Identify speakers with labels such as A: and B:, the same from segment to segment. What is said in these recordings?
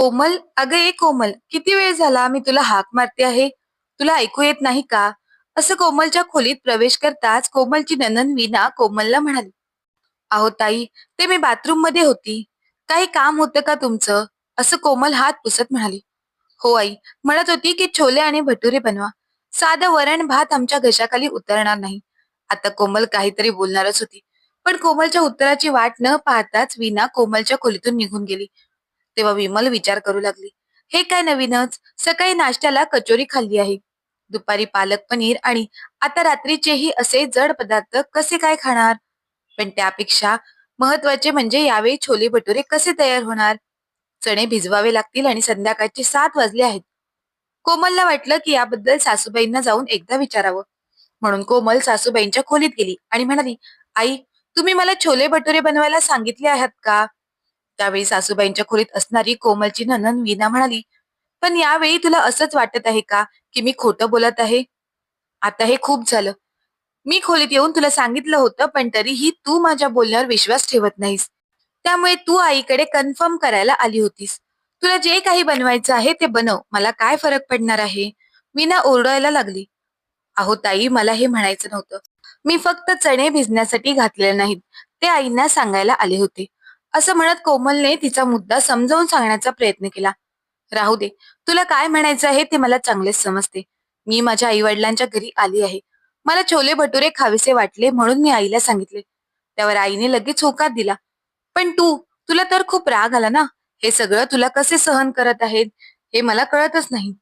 A: कोमल अगं ए कोमल किती वेळ झाला मी तुला हाक मारते आहे? तुला ऐकू येत नाही का? असं कोमलच्या खोलीत प्रवेश करताच कोमलची ननन विना कोमलला म्हणाली. अहो ताई ते मी बाथरूममध्ये होती. काही काम होतं का तुमचं? असं कोमल हात पुसत म्हणाली. हो आई म्हणत होती की छोले आणि भटुरे बनवा. साधं वरण भात आमच्या घशाखाली उतरणार नाही. आता कोमल काहीतरी बोलणारच होती. पण कोमलच्या उत्तराची वाट न पाहताच विना कोमलच्या खोलीतून निघून गेली. तेव्हा विमल विचार करू लागली. हे काय नवीनच? सकाळी नाश्त्याला कचोरी खाल्ली आहे. दुपारी पालक पनीर आणि आता रात्रीचेही असे जड पदार्थ कसे काय खाणार? पण त्यापेक्षा महत्त्वाचे म्हणजे यावेळी छोले भटुरे कसे तयार होणार? चणे भिजवावे लागतील आणि संध्याकाळचे सात वाजले आहेत. कोमलला वाटलं की याबद्दल सासूबाईंना जाऊन एकदा विचारावं. म्हणून कोमल सासूबाईंच्या खोलीत गेली आणि म्हणाली आई तुम्ही मला छोले भटुरे बनवायला सांगितले आहात का? त्यावेळी सासूबाईंच्या खोलीत असणारी कोमलची ननन वीना म्हणाली पण यावेळी तुला असंच वाटत आहे का की मी खोटं बोलत आहे? आता हे खूप झालं. मी खोलीत येऊन तुला सांगितलं होतं पण तरीही तू माझ्या बोलण्यावर विश्वास ठेवत नाहीस. त्यामुळे तू आईकडे कन्फर्म करायला आली होतीस. तुला जे काही बनवायचं आहे ते बनव. मला काय फरक पडणार आहे? वीणा ओरडायला लागली. अहो ताई मला हे म्हणायचं नव्हतं. मी फक्त चणे भिजण्यासाठी घातलेले नाहीत. ते आईंना सांगायला आले होते. असं म्हणत कोमलने तिचा मुद्दा समजावून सांगण्याचा प्रयत्न केला. राहू दे. तुला काय म्हणायचं आहे ते मला चांगलेच समजते. मी माझ्या आई वडिलांच्या घरी आली आहे. मला छोले भटुरे खावेसे वाटले म्हणून मी आईला सांगितले. त्यावर आईने लगेच होकार दिला. पण तू तुला तर खूप राग आला ना? हे सगळं तुला कसे सहन करत आहेत? हे मला कळतच नाही.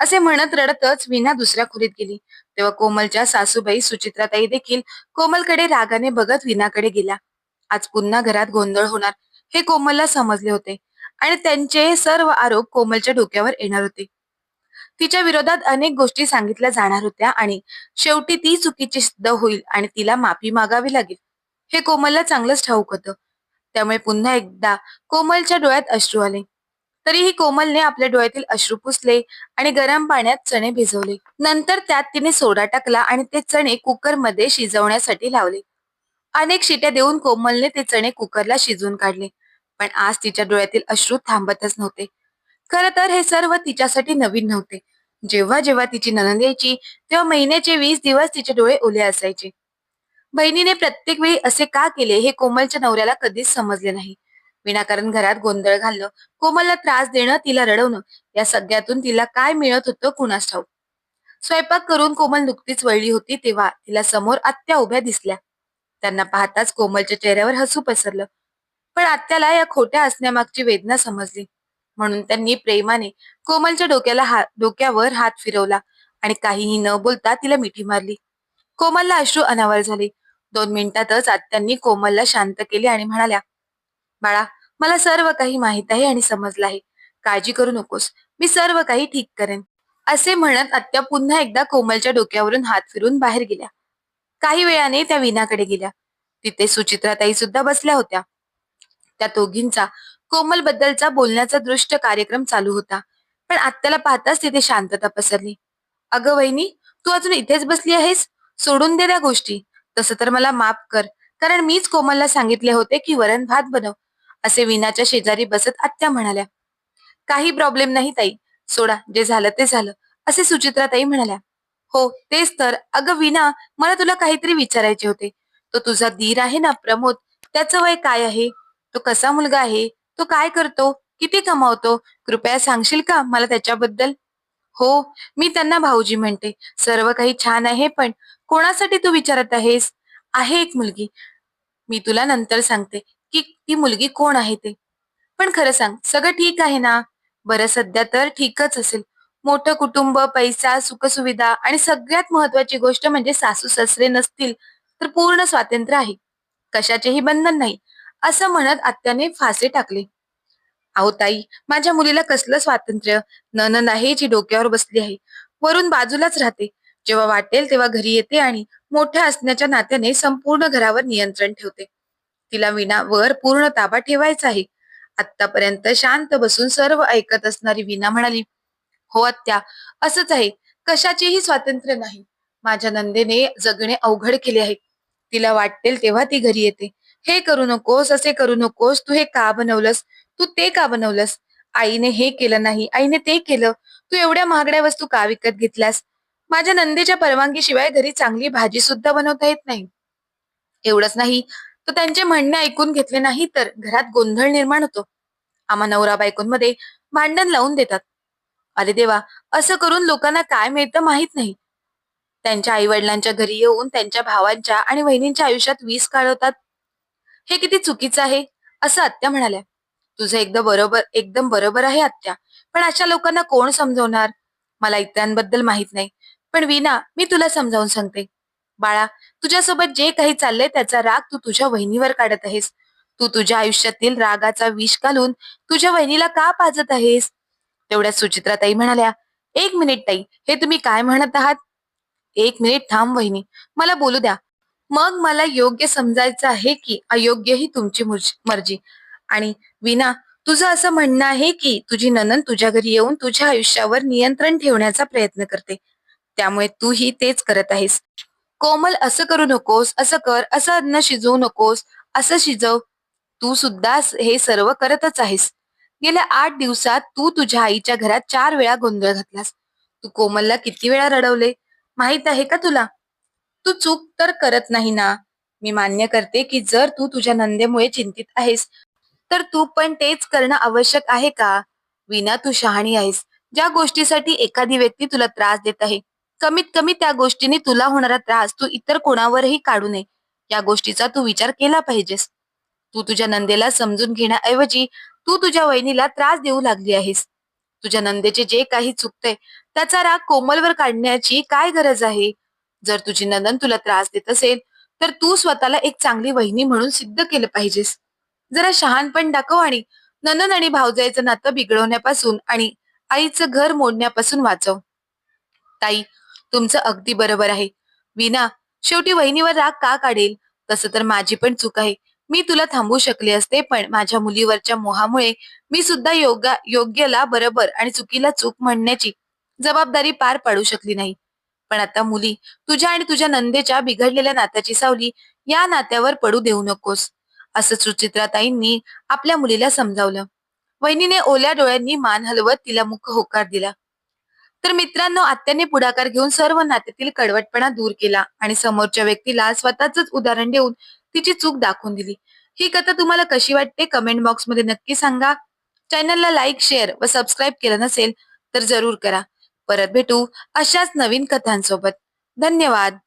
A: असे म्हणत रडतच विना दुसऱ्या खोलीत गेली. तेव्हा कोमलच्या सासूबाई सुचित्राताई देखील कोमलकडे रागाने बघत वीणाकडे गेल्या. आज पुन्हा घरात गोंधळ होणार हे कोमलला समजले होते. आणि त्यांचे सर्व आरोप कोमलच्या डोक्यावर येणार होते. तिच्या विरोधात अनेक गोष्टी सांगितल्या जाणार होत्या आणि शेवटी ती चुकीची सिद्ध होईल आणि तिला माफी मागावी लागेल. हे कोमलला चांगलंच ठाऊक होतं. त्यामुळे पुन्हा एकदा कोमलच्या डोळ्यात अश्रू आले. तरीही कोमलने आपल्या डोळ्यातील अश्रू पुसले आणि गरम पाण्यात चणे भिजवले. नंतर त्यात तिने सोडा टाकला आणि ते चणे कुकरमध्ये शिजवण्यासाठी लावले. अनेक शिट्या देऊन कोमलने ते चणे कुकरला शिजवून काढले. पण आज तिच्या डोळ्यातील अश्रू थांबतच नव्हते. खर तर हे सर्व तिच्यासाठी नवीन नव्हते. जेव्हा जेव्हा तिची ननंद यायची तेव्हा महिन्याचे वीस दिवस तिचे डोळे ओले असायचे. बहिणीने प्रत्येक वेळी असे का केले हे कोमलच्या नवऱ्याला कधीच समजले नाही. विनाकारण घरात गोंधळ घालणं कोमलला त्रास देणं तिला रडवणं या सगळ्यातून तिला काय मिळत होतं कुणास ठाऊक? स्वयंपाक करून कोमल नुकतीच वळली होती तेव्हा तिला समोर आत्या उभ्या दिसल्या. त्यांना पाहताच कोमलच्या चेहऱ्यावर हसू पसरलं. पण आत्याला या खोट्या असण्यामागची वेदना समजली. म्हणून त्यांनी प्रेमाने कोमलच्या डोक्याला हा डोक्यावर हात फिरवला आणि काहीही न बोलता तिला मिठी मारली. कोमलला अश्रू अनावर झाले. दोन मिनिटातच आत्यांनी कोमलला शांत केले आणि म्हणाल्या बाळा मला सर्व काही माहीत आहे आणि समजलं आहे. काळजी करू नकोस. मी सर्व काही ठीक करेन. असे म्हणत आत्या पुन्हा एकदा कोमलच्या डोक्यावरून हात फिरून बाहेर गेल्या. काही वेळाने त्या विनाकडे गेल्या. तिथे सुचित्राताई सुद्धा बसल्या होत्या. त्या दोघींचा कोमल बद्दलचा बोलण्याचा दृष्ट कार्यक्रम चालू होता. पण आत्याला पाहताच तिथे शांतता पसरली. अगं वहिनी तू अजून इथेच बसली आहेस? सोडून दे त्या गोष्टी. तसं तर मला माफ कर. कारण मीच कोमलला सांगितले होते की वरण भात बनव असे विनाच्या शेजारी बसत आत्या म्हणाल्या. काही प्रॉब्लेम नाही ताई. सोडा जे झालं ते झालं असे सुचित्राताई म्हणाल्या. हो तेच तर. अगं विना मला तुला काहीतरी विचारायचे होते. तो तुझा धीर आहे ना प्रमोद? त्याचं वय काय आहे? तो कसा मुलगा आहे? तो काय करतो? किती कमावतो? कृपया सांगशील का मला त्याच्याबद्दल? हो मी त्यांना भाऊजी म्हणते. सर्व काही छान आहे पण कोणासाठी तू विचारत आहेस? आहे एक मुलगी. मी तुला नंतर सांगते की ती मुलगी कोण आहे ते. पण खरं सांग सगळं ठीक आहे ना? बरं सध्या तर ठीकच असेल. मोठं कुटुंब पैसा सुखसुविधा आणि सगळ्यात महत्वाची गोष्ट म्हणजे सासू सासरे नसतील तर पूर्ण स्वातंत्र्य आहे. कशाचेही बंधन नाही असं म्हणत आत्याने फासे टाकले. आहो ताई माझ्या मुलीला कसलं स्वातंत्र्य? नन आहे जी डोक्यावर बसली आहे. वरून बाजूलाच राहते. जेव्हा वाटेल तेव्हा घरी येते आणि मोठ्या असण्याच्या नात्याने संपूर्ण घरावर नियंत्रण ठेवते. तिला विनावर पूर्ण ताबा ठेवायचा आहे. आतापर्यंत शांत बसून सर्व ऐकत असणारी विना म्हणाली हो आत्या असंच आहे. कशाचेही स्वातंत्र्य नाही. माझ्या नंदेने जगणे अवघड केले आहे. तिला वाटेल तेव्हा ती घरी येते. हे करू नकोस असे करू नकोस. तू हे का बनवलंस? तू ते का बनवलंस? आईने हे केलं नाही. आईने ते केलं. तू एवढ्या महागड्या वस्तू का विकत घेतल्यास? माझ्या नंदेच्या परवानगीशिवाय घरी चांगली भाजी सुद्धा बनवता येत नाही. एवढंच नाही. तर त्यांचे म्हणणे ऐकून घेतले नाही तर घरात गोंधळ निर्माण होतो. आम्हा नवरा बायकोंमध्ये भांडण लावून देतात. अरे देवा असं करून लोकांना काय मिळतं माहीत नाही. त्यांच्या आई वडिलांच्या घरी येऊन त्यांच्या भावांच्या आणि बहिणींच्या आयुष्यात वीस काढवतात हे किती चुकीचं आहे असं आत्या म्हणाल्या. तुझं एकदम बरोबर एकदम बरोबर आहे आत्या पण अशा लोकांना कोण समजवणार? मला इतरांबद्दल माहीत नाही पण विना मी तुला समजावून सांगते. बाळा तुझ्यासोबत जे काही चाललंय त्याचा राग तू तुझ्या वहिनीवर काढत आहेस. तू तुझ्या आयुष्यातील रागाचा विष घालून तुझ्या वहिनीला का पाजत आहेस? तेवढ्या सुचित्राताई म्हणाल्या एक मिनिट ताई हे तुम्ही काय म्हणत आहात? एक मिनिट थांब वहिनी मला बोलू द्या. मग मला योग्य समजायचं आहे की अयोग्य ही तुमची मर्जी आणि विना तुझं असं म्हणणं आहे की तुझी ननन तुझ्या घरी येऊन तुझ्या आयुष्यावर नियंत्रण ठेवण्याचा प्रयत्न करते. त्यामुळे तूही तेच करत आहेस. कोमल असं करू नकोस असं कर असं अन्न शिजवू नकोस असं शिजव. तू सुद्धा हे सर्व करतच आहेस. गेल्या आठ दिवसात तू तुझ्या आईच्या घरात चार वेळा गोंधळ घातलास. तू कोमलला किती वेळा रडवले? माहीत आहे का तुला? तू चूक तर करत नाही ना. मी मान्य करते की जर तू तुझ्या नंदेमुळे चिंतित आहेस तर तू पण तेच करणं आवश्यक आहे का? विना तू शहाणी आहेस. ज्या गोष्टीसाठी एखादी व्यक्ती तुला त्रास देत आहे कमीत कमी त्या गोष्टीने तुला होणारा त्रास तू इतर कोणावरही काढू नये. या गोष्टीचा तू विचार केला पाहिजेस. तू तुझ्या नंदेला समजून घेण्याऐवजी तू तुझ्या वहिनीला त्रास देऊ लागली आहेस. तुझ्या नंदेचे जे काही चुकतंय त्याचा राग कोमलवर काढण्याची काय गरज आहे? जर तुझी नंदन तुला त्रास देत असेल तर तू स्वतःला एक चांगली वहिनी म्हणून सिद्ध केलं पाहिजेस. जरा शहाणपण दाखव आणि नंदन आणि भाऊजाईचं नातं बिघडवण्यापासून आणि आईचं घर मोडण्यापासून वाचव. ताई तुमचं अगदी बरोबर आहे. विना शेवटी वहिनीवर राग का काढेल? तसं तर माझी पण चूक आहे. मी तुला थांबू शकले असते पण माझ्या मुलीवरच्या मोहामुळे मी सुद्धा योगा योग्यला बरोबर आणि चुकीला चूक म्हणण्याची जबाबदारी पार पाडू शकली नाही. पण आता मुली तुझ्या आणि तुझ्या नंदेच्या बिघडलेल्या नात्याची सावली या नात्यावर पडू देऊ नकोस असं सुचित्राताईंनी आपल्या मुलीला समजावलं. वहिनीने ओल्या डोळ्यांनी मान हलवत तिला मुख होकार दिला. तर मित्रांनो आत्याने पुढाकार घेऊन सर्व नात्यातील कडवटपणा दूर केला आणि समोरच्या व्यक्तीला स्वतःच उदाहरण देऊन तिची चूक दाखवून दिली. ही कथा तुम्हाला कशी वाटते? कमेंट बॉक्समध्ये नक्की सांगा. चॅनलला लाईक शेअर व सबस्क्राईब केलं नसेल तर जरूर करा. परत भेटू अशाच नवीन कथांसोबत. धन्यवाद.